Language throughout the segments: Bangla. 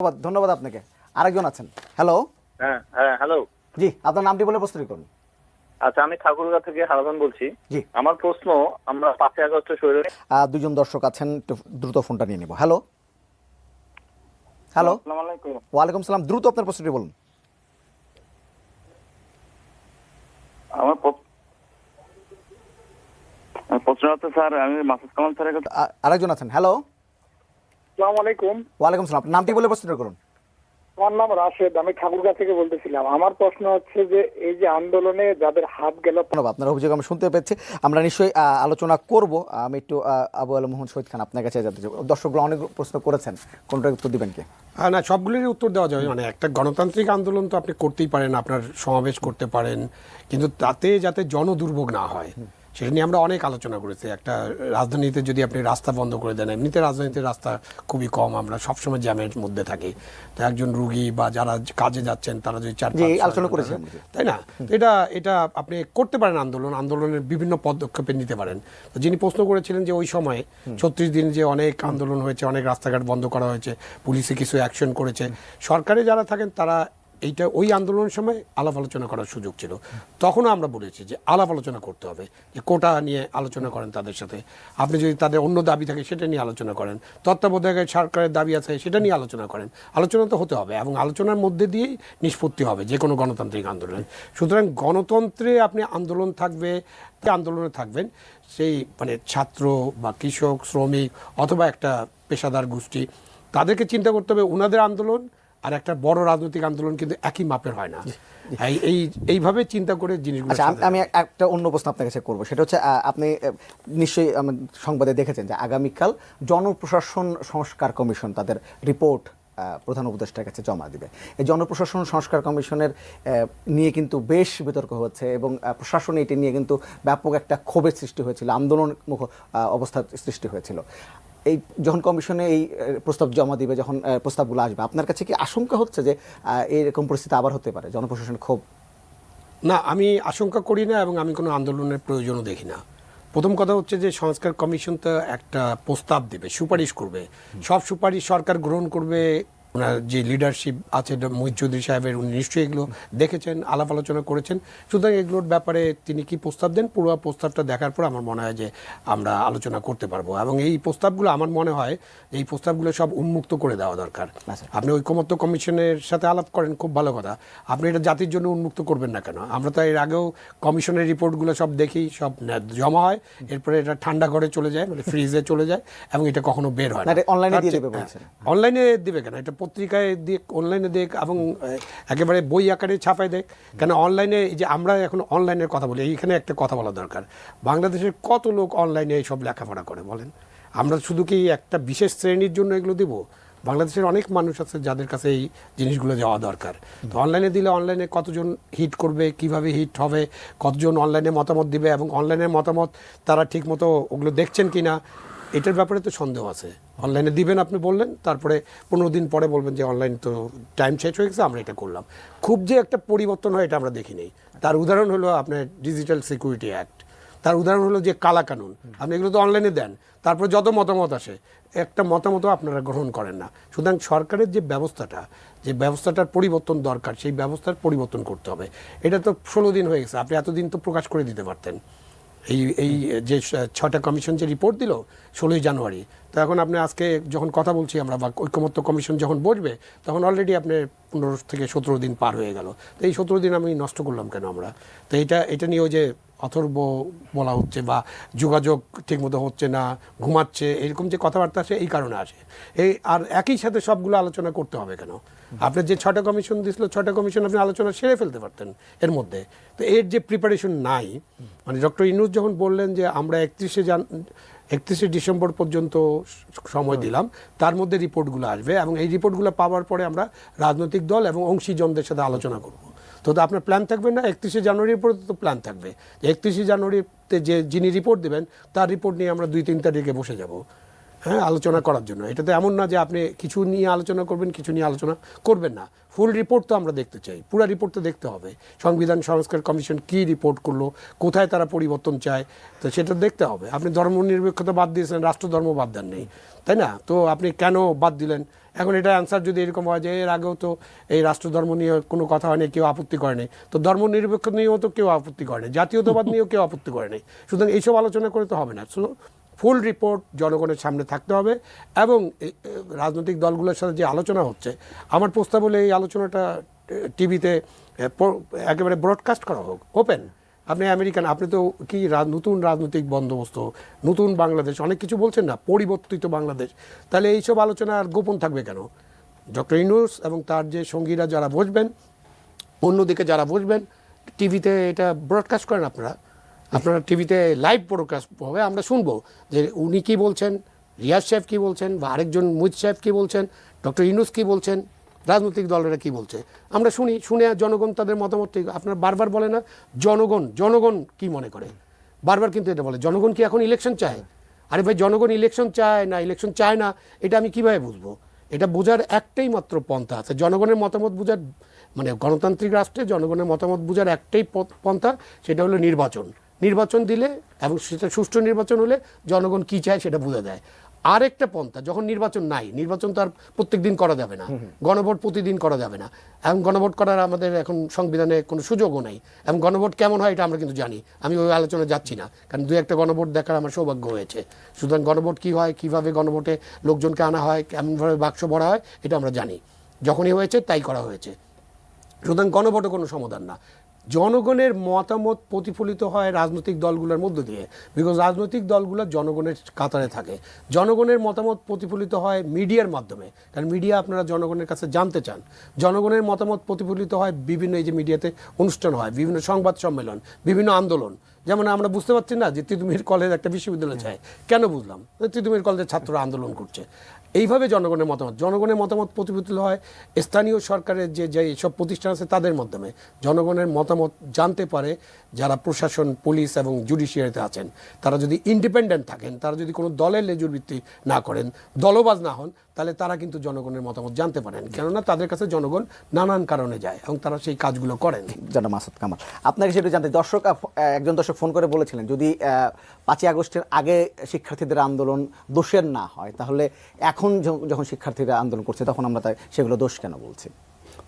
ধন্যবাদ ধন্যবাদ আপনাকে। আরেকজন আছেন। হ্যালো হ্যাঁ হ্যাঁ হ্যালো জি আপনার নামটি বলে প্রস্তুতি করুন। আচ্ছা আমি ঠাকুরগা থেকে হারাদান বলছি। জি। আমার প্রশ্ন আমরা পাঁচই আগস্ট আহ, দুজন দর্শক আছেন দ্রুত ফোনটা নিয়ে নেব। হ্যালো হ্যালো আসসালামু আলাইকুম। ওয়ালাইকুম সালাম। দ্রুত আপনার প্রস্তুতি বলুন। আমার প্রশ্ন হচ্ছে স্যার আমি মাসুদ কালাম স্যারের আরেকজন আছেন। হ্যালো আসসালামু আলাইকুম। ওয়ালাইকুম সালাম। নামটি বলে প্রস্তুতি করুন। আমার নাম রাশেদ আমি ঠাকুরগা থেকে বলতেছিলাম। আমার প্রশ্ন হচ্ছে যে এই যে আন্দোলনে যাদের হাত গেল ধন্যবাদ। আপনার অভিযোগ আমি শুনতে পেয়েছি। আমরা নিশ্চয়ই আলোচনা করব। আমি একটু আবু আল মোহাম্মদ শহীদ খান আপনার কাছে জানতে চাই। অনেক প্রশ্ন করেছেন। কোনটার উত্তর দিবেন কি? হ্যাঁ না সবগুলোরই উত্তর দেওয়া যাবে মানে একটা গণতান্ত্রিক আন্দোলন তো আপনি করতেই পারেন আপনার সমাবেশ করতে পারেন। কিন্তু তাতে যাতে জনদুর্ভোগ না হয় সেটা নিয়ে আমরা অনেক আলোচনা করেছি। একটা রাজধানীতে যদি আপনি রাস্তা বন্ধ করে দেন এমনিতে রাজধানীতে রাস্তা খুবই কম। আমরা সবসময় জ্যামের মধ্যে থাকি। তো একজন রুগী বা যারা কাজে যাচ্ছেন তারা যদি চার আলোচনা ঘণ্টা করেছি থাকে, আমরা। তাই না? এটা এটা আপনি করতে পারেন আন্দোলন। আন্দোলনের বিভিন্ন পদক্ষেপে নিতে পারেন। তো যিনি প্রশ্ন করেছিলেন যে ওই সময় ছত্রিশ দিন যে অনেক আন্দোলন হয়েছে অনেক রাস্তাঘাট বন্ধ করা হয়েছে পুলিশে কিছু অ্যাকশন করেছে সরকারে যারা থাকেন তারা এইটা ওই আন্দোলনের সময় আলাপ আলোচনা করার সুযোগ ছিল। তখনও আমরা বলেছি যে আলাপ আলোচনা করতে হবে, যে কোটা নিয়ে আলোচনা করেন তাদের সাথে। আপনি যদি তাদের অন্য দাবি থাকে সেটা নিয়ে আলোচনা করেন তত্ত্বাবধায়কের সরকারের দাবি আছে সেটা নিয়ে আলোচনা করেন। আলোচনা তো হতে হবে এবং আলোচনার মধ্যে দিয়েই নিষ্পত্তি হবে যে কোনো গণতান্ত্রিক আন্দোলন। সুতরাং গণতন্ত্রে আপনি আন্দোলন থাকবে আন্দোলনে থাকবেন সেই মানে ছাত্র বা কৃষক, শ্রমিক অথবা একটা পেশাদার গোষ্ঠী, তাদেরকে চিন্তা করতে হবে। ওনাদের আন্দোলন আর একটা বড় রাজনৈতিক আন্দোলন কিন্তু একই মাপের হয় না। এই এই এইভাবে চিন্তা করে জিনিসগুলো আচ্ছা আমি- একটা অন্য প্রশ্ন আপনার কাছে করব। সেটা হচ্ছে আপনি নিশ্চয়ই সংবাদে দেখেছেন যে আগামীকাল জনপ্রশাসন সংস্কার কমিশন তাদের রিপোর্ট প্রধান উপদেষ্টার কাছে জমা দিবে। এই জনপ্রশাসন সংস্কার কমিশনের নিয়ে কিন্তু বেশ বিতর্ক হচ্ছে এবং প্রশাসনে এটি নিয়ে কিন্তু ব্যাপক একটা ক্ষোভের সৃষ্টি হয়েছিল আন্দোলনমুখ আহ, অবস্থার সৃষ্টি হয়েছিল। এই যখন কমিশনে এই প্রস্তাব জমা দিবে যখন প্রস্তাবগুলো আসবে আপনার কাছে কি আশঙ্কা হচ্ছে যে এরকম পরিস্থিতি আবার হতে পারে? জনপ্রশাসন খুব না আমি আশঙ্কা করি না এবং আমি কোনো আন্দোলনের প্রয়োজনও দেখি না। প্রথম কথা হচ্ছে যে সংস্কার কমিশন তো একটা প্রস্তাব দেবে সুপারিশ করবে। সব সুপারিশ সরকার গ্রহণ করবে ওনার যে লিডারশিপ আছে মহিত চৌধুরী সাহেবের উনি নিশ্চয়ই এগুলো দেখেছেন আলাপ আলোচনা করেছেন। সুতরাং এগুলোর ব্যাপারে তিনি কি প্রস্তাব দেন? পুরো প্রস্তাবটা দেখার পর আমার মনে হয় যে আমরা আলোচনা করতে পারব। এবং এই প্রস্তাবগুলো আমার মনে হয় এই প্রস্তাবগুলো সব উন্মুক্ত করে দেওয়া দরকার। আচ্ছা। আপনি ঐকমত্য কমিশনের সাথে আলাপ করেন খুব ভালো কথা। আপনি এটা জাতির জন্য উন্মুক্ত করবেন না কেন? আমরা তো এর আগেও কমিশনের রিপোর্টগুলো সব দেখি সব জমা হয় এরপরে এটা ঠান্ডা ঘরে চলে যায় মানে ফ্রিজে চলে যায় এবং এটা কখনো বের হয় না, তার দিয়ে দেবে হ্যাঁ, অনলাইনে দিবে কেন? এটা পত্রিকায় দিক অনলাইনে দেখ এবং একেবারে বই আকারে ছাপায় দেখ। কেন অনলাইনে এই যে আমরা এখন অনলাইনের কথা বলি, এইখানে একটা কথা বলা দরকার। বাংলাদেশের কত লোক অনলাইনে এইসব লেখাপড়া করে বলেন? আমরা শুধু কি একটা বিশেষ শ্রেণির জন্য এগুলো দিব? বাংলাদেশের অনেক মানুষ আছে যাদের কাছে এই জিনিসগুলো যাওয়া দরকার। তো অনলাইনে দিলে অনলাইনে কতজন হিট করবে, কীভাবে হিট হবে, কতজন অনলাইনে মতামত দিবে এবং অনলাইনের মতামত তারা ঠিকমতো ওগুলো দেখছেন কি না এটার ব্যাপারে তো সন্দেহ আছে। অনলাইনে দিবেন আপনি বললেন, তারপরে পনেরো দিন পরে বলবেন যে অনলাইন তো টাইম শেষ হয়ে গেছে, আমরা এটা করলাম। খুব যে একটা পরিবর্তন হয় এটা আমরা দেখি নেই। তার উদাহরণ হলো আপনার ডিজিটাল সিকিউরিটি অ্যাক্ট তার উদাহরণ হলো যে কালা কানুন। আপনি এগুলো তো অনলাইনে দেন, তারপরে যত মতামত আসে, একটা মতামত আপনারা গ্রহণ করেন না। সুতরাং সরকারের যে ব্যবস্থাটা, যে ব্যবস্থাটার পরিবর্তন দরকার, সেই ব্যবস্থার পরিবর্তন করতে হবে। এটা তো ষোলো দিন হয়ে গেছে, আপনি এতদিন তো প্রকাশ করে দিতে পারতেন। এই এই যে ছটা কমিশন যে রিপোর্ট দিল ষোলোই জানুয়ারি তো এখন আপনি আজকে যখন কথা বলছি আমরা, বা ঐক্যমত্য কমিশন যখন বসবে, তখন অলরেডি আপনি পনেরো থেকে সতেরো দিন পার হয়ে গেল। তো এই সতেরো দিন আমি নষ্ট করলাম কেন আমরা? তো এটা এটা নিয়েও যে অথর্ব বলা হচ্ছে, বা যোগাযোগ ঠিকমতো হচ্ছে না, ঘুমাচ্ছে, এরকম যে কথাবার্তা আসে এই কারণে আসে। এই আর একই সাথে সবগুলো আলোচনা করতে হবে কেন? আপনি যে ছটা কমিশন দিয়েছিল ছটা কমিশন আপনি আলোচনা সেরে ফেলতে পারতেন এর মধ্যে। তো এর যে প্রিপারেশন নাই মানে ডক্টর ইনুজ যখন বললেন যে আমরা একত্রিশে জান একত্রিশে ডিসেম্বর পর্যন্ত সময় দিলাম। তার মধ্যে রিপোর্টগুলো আসবে এবং এই রিপোর্টগুলো পাওয়ার পরে আমরা রাজনৈতিক দল এবং অংশীজনদের সাথে আলোচনা করব। তো আপনার প্ল্যান থাকবে না? একত্রিশে জানুয়ারির পরে তো প্ল্যান থাকবে। একত্রিশে জানুয়ারিতে যে যিনি রিপোর্ট দেবেন, তার রিপোর্ট নিয়ে আমরা দুই তিন তারিখে বসে যাব। হ্যাঁ আলোচনা করার জন্য। এটা তো এমন না যে আপনি কিছু নিয়ে আলোচনা করবেন, কিছু নিয়ে আলোচনা করবেন না। ফুল রিপোর্ট তো আমরা দেখতে চাই। পুরো রিপোর্ট তো দেখতে হবে। সংবিধান সংস্কার কমিশন কি রিপোর্ট করল, কোথায় তারা পরিবর্তন চায়, তো সেটা দেখতে হবে। আপনি ধর্ম নিরপেক্ষতা বাদ দিয়েছেন রাষ্ট্র ধর্ম বাদ দেন নেই। তাই না? তো আপনি কেন বাদ দিলেন? এখন এটা অ্যান্সার যদি এরকম হয় যে, এর আগেও তো এই রাষ্ট্র ধর্ম নিয়ে কোনো কথা হয়নি, কেউ আপত্তি করেনি তো ধর্ম নিরপেক্ষ নিয়েও তো কেউ আপত্তি করেনি জাতীয়তাবাদ নিয়েও কেউ আপত্তি করেনি সুতরাং এইসব আলোচনা করে তো হবে না। ফুল রিপোর্ট জনগণের সামনে থাকতে হবে এবং রাজনৈতিক দলগুলোর সাথে যে আলোচনা হচ্ছে, আমার প্রস্তাব হলে এই আলোচনাটা টিভিতে একেবারে ব্রডকাস্ট করা হোক ওপেন আপনি আমেরিকান, আপনি তো কি নতুন রাজনৈতিক বন্দোবস্ত, নতুন বাংলাদেশ, অনেক কিছু বলছেন না, পরিবর্তিত বাংলাদেশ। তাহলে এইসব আলোচনা আর গোপন থাকবে কেন? ডক্টর ইনুস এবং তার যে সঙ্গীরা যারা বসবেন, অন্যদিকে যারা বসবেন, টিভিতে এটা ব্রডকাস্ট করেন আপনারা। আপনারা টিভিতে লাইভ ব্রডকাস্ট হবে, আমরা শুনব। যে উনি কি বলছেন, রিয়াজ সাহেব কি বলছেন, বা আরেকজন মুহিত সাহেব কি বলছেন, ডক্টর ইনুস কি বলছেন, রাজনৈতিক দলেরা কি বলছে, আমরা শুনি, শুনে জনগণ তাদের মতামত আপনারা বারবার বলে না, জনগণ জনগণ কি মনে করে? বারবার কিন্তু এটা বলে, জনগণ কি এখন ইলেকশন চায়? আরে ভাই, জনগণ ইলেকশন চায় না ইলেকশন চায় না, এটা আমি কীভাবে বুঝব? এটা বোঝার একটাই মাত্র পন্থা আছে, জনগণের মতামত বোঝার মানে গণতান্ত্রিক রাষ্ট্রে জনগণের মতামত বোঝার একটাই পন্থা, সেটা হলো নির্বাচন। নির্বাচন দিলে এবং সেটা সুষ্ঠু নির্বাচন হলে জনগণ কি চায় সেটা বোঝা যায়। আরেকটা পন্থা যখন নির্বাচন নাই নির্বাচন তো আর প্রত্যেক দিন করা যাবে না। গণভোট প্রতিদিন করা যাবে না। এবং গণভোট করার আমাদের এখন সংবিধানে কোনো সুযোগও নেই। এবং গণভোট কেমন হয় এটা আমরা কিন্তু জানি। আমি ওই আলোচনা যাচ্ছি না। কারণ দু একটা গণভোট দেখার আমার সৌভাগ্য হয়েছে। সুতরাং গণভোট কী হয় কীভাবে গণভোটে লোকজনকে আনা হয় কেমনভাবে বাক্স ভরা হয় এটা আমরা জানি। যখনই হয়েছে তাই করা হয়েছে। সুতরাং গণভোটও কোনো সমাধান না। জনগণের মতামত প্রতিফলিত হয় রাজনৈতিক দলগুলোর মধ্য দিয়ে বিকজ রাজনৈতিক দলগুলো জনগণের কাতারে থাকে। জনগণের মতামত প্রতিফলিত হয় মিডিয়ার মাধ্যমে। কারণ মিডিয়া আপনারা জনগণের কাছে জানতে চান। জনগণের মতামত প্রতিফলিত হয় বিভিন্ন এই যে মিডিয়াতে অনুষ্ঠান হয়, বিভিন্ন সংবাদ সম্মেলন, বিভিন্ন আন্দোলন। যেমন আমরা বুঝতে পারছি না যে তিতুমির কলেজ একটা বিশ্ববিদ্যালয় চায়। কেন বুঝলাম? তিতুমির কলেজের ছাত্ররা আন্দোলন করছে। এইভাবে জনগণের মতামত জনগণের মতামত প্রতিফলিত হয়, স্থানীয় সরকারের যে যে সব প্রতিষ্ঠান আছে তাদের মাধ্যমে। জনগণের মতামত জানতে পারে যারা প্রশাসন, পুলিশ এবং জুডিশিয়ারিতে আছেন। তারা যদি ইন্ডিপেন্ডেন্ট থাকেন, তারা যদি কোনো দলের লেজুর ভিত্তি না করেন, দলবাজ না হন তাহলে তারা কিন্তু জনগণের মতামত জানতে পারেন। কেননা তাদের কাছে জনগণ নানান কারণে যায় এবং তারা সেই কাজগুলো করেন। জনাব মাসুদ কামাল আপনাকে সেটা জানতে দর্শক একজন দর্শক ফোন করে বলেছিলেন যদি পাঁচই আগস্টের আগে শিক্ষার্থীদের আন্দোলন দোষের না হয় তাহলে এখন য- যখন শিক্ষার্থীরা আন্দোলন করছে তখন আমরা তাই সেগুলো দোষ কেন বলছি?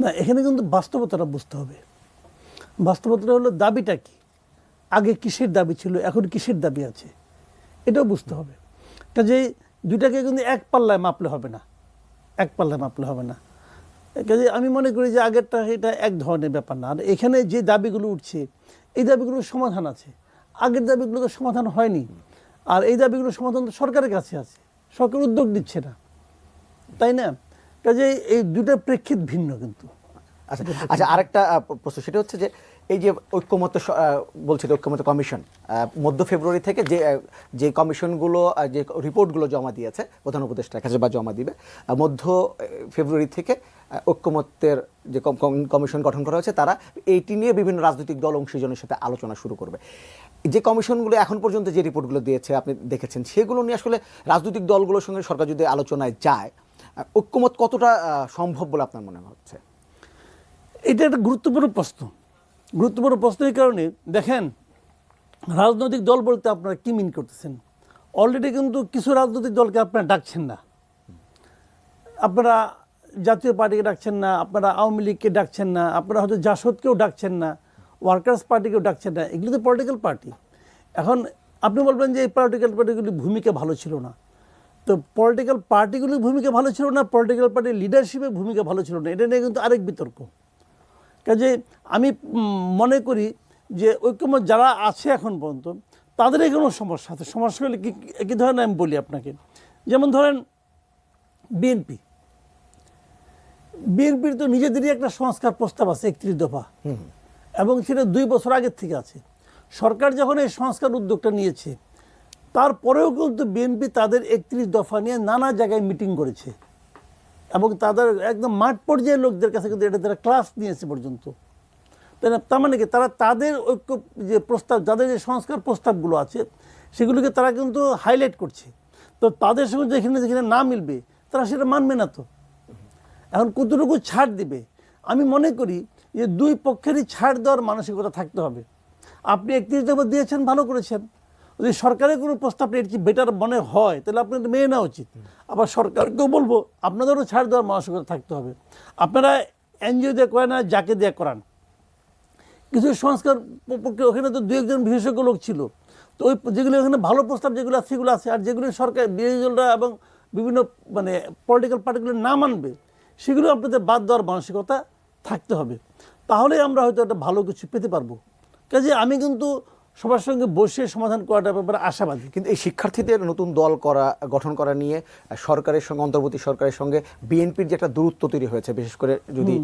না এখানে কিন্তু বাস্তবতাটা বুঝতে হবে। বাস্তবতাটা হলো দাবিটা কি? আগে কিসের দাবি ছিল? এখন কিসের দাবি আছে? এটাও বুঝতে হবে। কাজে দুইটাকে কিন্তু এক পাল্লায় মাপলে হবে না। এক পাল্লায় মাপলে হবে না। কাজে আমি মনে করি যে আগেরটা এটা এক ধরনের ব্যাপার না। আর এখানে যে দাবিগুলো উঠছে, এই দাবিগুলোর সমাধান আছে। আগের দাবিগুলো তো সমাধান হয়নি। আর এই দাবিগুলোর সমাধান তো সরকারের কাছে আছে। সরকার উদ্যোগ দিচ্ছে না। তাই না? কাজে এই দুটার প্রেক্ষিত ভিন্ন কিন্তু। আচ্ছা আচ্ছা আরেকটা প্রশ্ন। সেটা হচ্ছে যে এই যে ঐক্যমত আহ, ঐক্যমত কমিশন মধ্য ফেব্রুয়ারি থেকে যে যে কমিশনগুলো যে রিপোর্টগুলো জমা দিয়েছে প্রধান উপদেষ্টার কাছে বা জমা দিবে মধ্য ফেব্রুয়ারি থেকে ঐক্যমত্যের যে কম- কম- কমিশন গঠন করা হয়েছে তারা এইটি নিয়ে বিভিন্ন রাজনৈতিক দল অংশীজনের সাথে আলোচনা শুরু করবে। যে কমিশনগুলো এখন পর্যন্ত যে রিপোর্টগুলো দিয়েছে আপনি দেখেছেন সেগুলো নিয়ে আসলে রাজনৈতিক দলগুলোর সঙ্গে সরকার যদি আলোচনায় যায় ঐক্যমত কতটা সম্ভব বলে আপনার মনে হচ্ছে? এটা একটা গুরুত্বপূর্ণ প্রশ্ন। গুরুত্বপূর্ণ প্রশ্ন এই কারণে দেখেন, রাজনৈতিক দল বলতে আপনারা কি মিন করতেছেন? অলরেডি কিন্তু কিছু রাজনৈতিক দলকে আপনারা ডাকছেন না। আপনারা জাতীয় পার্টিকে ডাকছেন না, আপনারা আওয়ামী লীগকে ডাকছেন না, আপনারা হয়তো জাসদকেও ডাকছেন না ওয়ার্কার্স পার্টিকেও ডাকছেন না, এগুলো তো পলিটিক্যাল পার্টি এখন আপনি বলবেন যে এই পলিটিক্যাল পার্টিগুলির ভূমিকা ভালো ছিল না। তো পলিটিক্যাল পার্টিগুলির ভূমিকা ভালো ছিল না পলিটিক্যাল পার্টির লিডারশিপের ভূমিকা ভালো ছিল না, এটা নিয়ে কিন্তু আরেক বিতর্ক। কাজে আমি মনে করি যে ঐক্যমত যারা আছে এখন পর্যন্ত তাদের কোনো সমস্যা আছে। সমস্যাগুলি কি কি ধরনের আমি বলি আপনাকে? যেমন ধরেন বিএনপি। বিএনপির তো নিজেদেরই একটা সংস্কার প্রস্তাব আছে একত্রিশ দফা। এবং সেটা দুই বছর আগের থেকে আছে। সরকার যখন এই সংস্কার উদ্যোগটা নিয়েছে তারপরেও কিন্তু বিএনপি তাদের একত্রিশ দফা নিয়ে নানা জায়গায় মিটিং করেছে। এবং তাদের একদম মাঠ পর্যায়ের লোকদের কাছে কিন্তু এটা তারা ক্লাস নিয়েছে পর্যন্ত। তাই তার মানে কি? তারা তাদের ঐক্য যে প্রস্তাব, যাদের যে সংস্কার প্রস্তাবগুলো আছে, সেগুলোকে তারা কিন্তু হাইলাইট করছে। তো তাদের সঙ্গে যেখানে যেখানে না মিলবে, তারা সেটা মানবে না তো। এখন কতটুকু ছাড় দিবে? আমি মনে করি যে দুই পক্ষেরই ছাড় দেওয়ার মানসিকতা থাকতে হবে। আপনি একত্রিশ নম্বর দিয়েছেন, ভালো করেছেন। যদি সরকারের কোনো প্রস্তাব কি বেটার মনে হয়, তাহলে আপনার এটা মেনে নেওয়া উচিত। আবার সরকারকেও বলব, আপনাদেরও ছাড় দেওয়ার মানসিকতা থাকতে হবে। আপনারা এনজিও দিয়ে করেন না যাকে দিয়ে করান। কিছু সংস্কার পক্ষে ওখানে তো দু একজন বিশেষজ্ঞ লোক ছিল। তো ওই যেগুলো ওখানে ভালো প্রস্তাব যেগুলো আছে, সেগুলো আছে। আর যেগুলো সরকার বিরোধী দলরা এবং বিভিন্ন মানে পলিটিক্যাল পার্টিগুলো না মানবে সেগুলো আপনাদের বাদ দেওয়ার মানসিকতা থাকতে হবে। তাহলে আমরা হয়তো একটা ভালো কিছু পেতে পারব। কাজে আমি কিন্তু সবার সঙ্গে বসে সমাধান করাটা ব্যাপারে আশাবাদী। কিন্তু এই শিক্ষার্থীদের নতুন দল করা গঠন করা নিয়ে সরকারের সঙ্গে অন্তর্বর্তী সরকারের সঙ্গে বিএনপির যে একটা দূরত্ব তৈরি হয়েছে বিশেষ করে যদি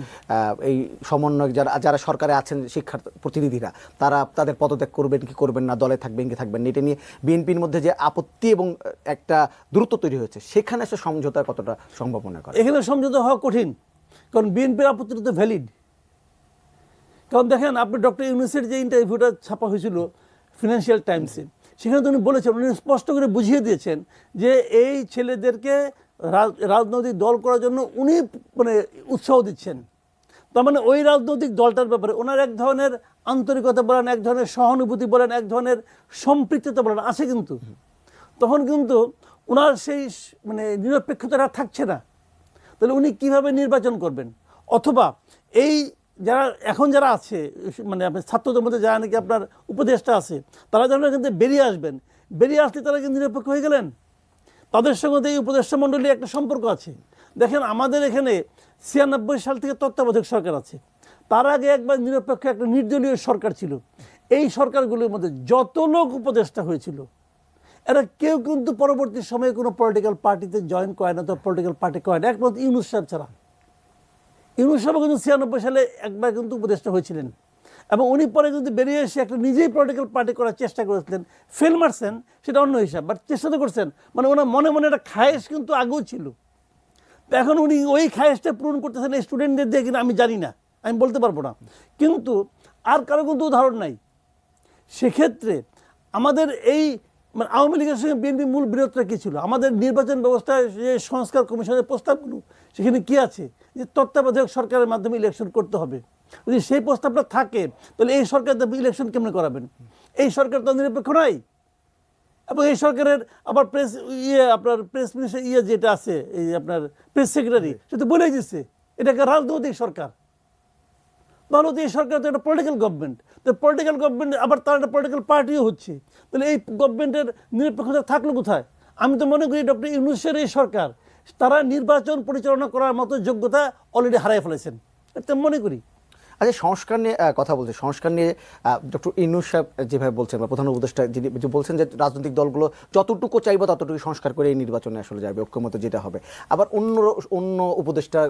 এই সমন্বয় যারা যারা সরকারে আছেন শিক্ষার প্রতিনিধিরা তারা তাদের পদত্যাগ করবেন কি করবেন না দলে থাকবেন কি থাকবেন এটা নিয়ে বিএনপির মধ্যে যে আপত্তি এবং একটা দূরত্ব তৈরি হয়েছে সেখানে সে সমঝোতার কতটা সম্ভব মনে করে এখানে সমঝোতা হওয়া কঠিন কারণ বিএনপির আপত্তিটা তো ভ্যালিড কারণ দেখেন আপনি ডক্টর ইউনুসের যে ইন্টারভিউটা ছাপা হয়েছিল ফিনান্সিয়াল টাইমসে সেখানে উনি বলেছেন, উনি স্পষ্ট করে বুঝিয়ে দিয়েছেন যে এই ছেলেদেরকে রাজনৈতিক দল করার জন্য উনি মানে উৎসাহ দিচ্ছেন। তার মানে ওই রাজনৈতিক দলটার ব্যাপারে ওনার এক ধরনের আন্তরিকতা বলেন, এক ধরনের সহানুভূতি বলেন, এক ধরনের সম্পৃক্ততা বলেন, আছে কিন্তু। তখন কিন্তু ওনার সেই মানে নিরপেক্ষতাটা থাকছে না। তাহলে উনি কীভাবে নির্বাচন করবেন? অথবা এই যারা এখন যারা আছে মানে আপনার ছাত্রদের মধ্যে যারা নাকি আপনার উপদেষ্টা আছে, তারা যেন কিন্তু বেরিয়ে আসবেন। বেরিয়ে আসলে তারা কিন্তু নিরপেক্ষ হয়ে গেলেন? তাদের সঙ্গে এই উপদেষ্টা মণ্ডলী একটা সম্পর্ক আছে। দেখেন, আমাদের এখানে ছিয়ানব্বই সাল থেকে তত্ত্বাবধায়ক সরকার আছে। তার আগে একবার নিরপেক্ষ একটা নির্দলীয় সরকার ছিল। এই সরকারগুলোর মধ্যে যত লোক উপদেষ্টা হয়েছিল, এরা কেউ কিন্তু পরবর্তী সময়ে কোনো পলিটিক্যাল পার্টিতে জয়েন করে না তো পলিটিক্যাল পার্টি করে না। একমাত্র ইউনুস সাহেব ছাড়া। ইউনুস সাহেব কিন্তু ছিয়ানব্বই সালে একবার কিন্তু উপদেষ্টা হয়েছিলেন। এবং উনি পরে কিন্তু বেরিয়ে এসে একটা নিজেই পলিটিক্যাল পার্টি করার চেষ্টা করেছিলেন। ফেল মারছেন, সেটা অন্য হিসাব বাট চেষ্টা তো করছেন। মানে ওনার মনে মনে একটা খায়েশ কিন্তু আগেও ছিল। তো এখন উনি ওই খায়েশটা পূরণ করতেছেন এই স্টুডেন্টদের দিয়ে কিনা আমি জানি না, আমি বলতে পারব না। কিন্তু আর কারও কিন্তু উদাহরণ নাই। সেক্ষেত্রে আমাদের এই মানে আওয়ামী লীগের সঙ্গে বিএনপি মূল বিরোধটা কী ছিল? আমাদের নির্বাচন ব্যবস্থায় যে সংস্কার কমিশনের প্রস্তাবগুলো সেখানে কি আছে? যে তত্ত্বাবধায়ক সরকারের মাধ্যমে ইলেকশন করতে হবে। যদি সেই প্রস্তাবটা থাকে, তাহলে এই সরকার ইলেকশন কেমনে করাবেন? এই সরকার তো নিরপেক্ষ নয়। এবং এই সরকারের আবার প্রেস ইয়ে আপনার প্রেস মিনিস্টার ইয়ে যেটা আছে, এই আপনার প্রেস সেক্রেটারি সে তো বলেই দিচ্ছে এটা একটা রাজনৈতিক সরকার। তাহলে তো এই সরকার তো একটা পলিটিক্যাল গভর্নমেন্ট তো পলিটিক্যাল গভর্নমেন্ট আবার তার একটা পলিটিক্যাল পার্টিও হচ্ছে। তাহলে এই গভর্নমেন্টের নিরপেক্ষতা থাকল কোথায়? আমি তো মনে করি ডক্টর ইউনুসের এই সরকার তারা নির্বাচন পরিচালনা করার মতো যোগ্যতা অলরেডি হারাই ফেলেছেন। এটা মনে করি। আচ্ছা সংস্কার নিয়ে কথা বলছে। সংস্কার নিয়ে ডক্টর ইনুস সাহেব যেভাবে বলছেন বা প্রধান উপদেষ্টা যিনি যে বলছেন যে রাজনৈতিক দলগুলো যতটুকু চাইবে ততটুকু সংস্কার করে এই নির্বাচনে আসলে যাবে ঐক্যমত যেটা হবে। আবার অন্য অন্য উপদেষ্টা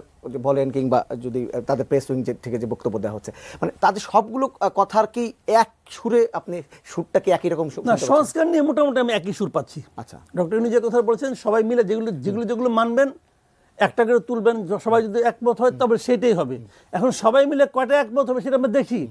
বলেন কিংবা যদি তাদের প্রেস উইং থেকে যে বক্তব্য দেওয়া হচ্ছে মানে তাদের সবগুলো কথার কি এক সুরে আপনি সুরটা কি একই রকম সংস্কার নিয়ে মোটামুটি আমি একই সুর পাচ্ছি। আচ্ছা। ডক্টর ইনু যে কথা বলছেন সবাই মিলে যেগুলো যেগুলো যেগুলো মানবেন একটা করে তুলবেন, সবাই যদি একমত হয় তবে সেটাই হবে। এখন সবাই মিলে কটা একমত হবে, সেটা আমরা দেখি।